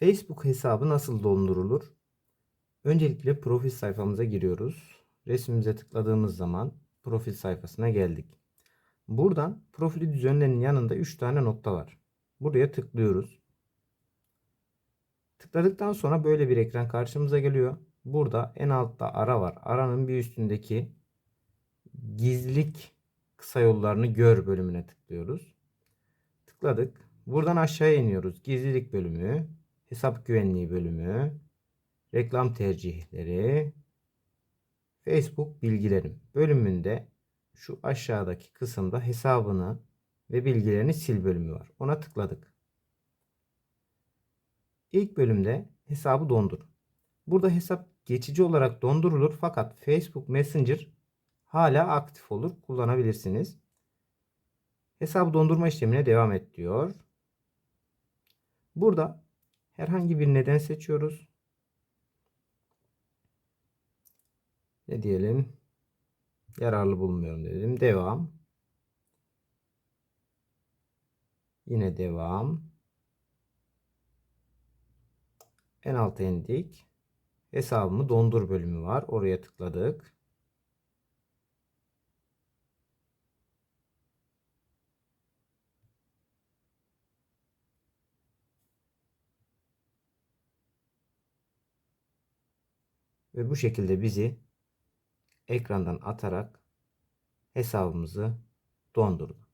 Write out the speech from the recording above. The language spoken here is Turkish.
Facebook hesabı nasıl dondurulur? Öncelikle profil sayfamıza giriyoruz. Resmimize tıkladığımız zaman profil sayfasına geldik. Buradan profili düzenlenin yanında 3 tane nokta var. Buraya tıklıyoruz. Tıkladıktan sonra böyle bir ekran karşımıza geliyor. Burada en altta ara var. Aranın bir üstündeki gizlilik kısa yollarını gör bölümüne tıklıyoruz. Tıkladık. Buradan aşağıya iniyoruz. Gizlilik bölümü, hesap güvenliği bölümü, reklam tercihleri, Facebook bilgilerim bölümünde şu aşağıdaki kısımda hesabını ve bilgilerini sil bölümü var. Ona tıkladık. İlk bölümde hesabı dondur. Burada hesap geçici olarak dondurulur fakat Facebook Messenger hala aktif olur. Kullanabilirsiniz. Hesabı dondurma işlemine devam et diyor. Burada herhangi bir neden seçiyoruz. Ne diyelim? Yararlı bulmuyorum dedim. Devam. Yine devam. En alta indik. Hesabımı dondur bölümü var. Oraya tıkladık. Ve bu şekilde bizi ekrandan atarak hesabımızı dondurdu.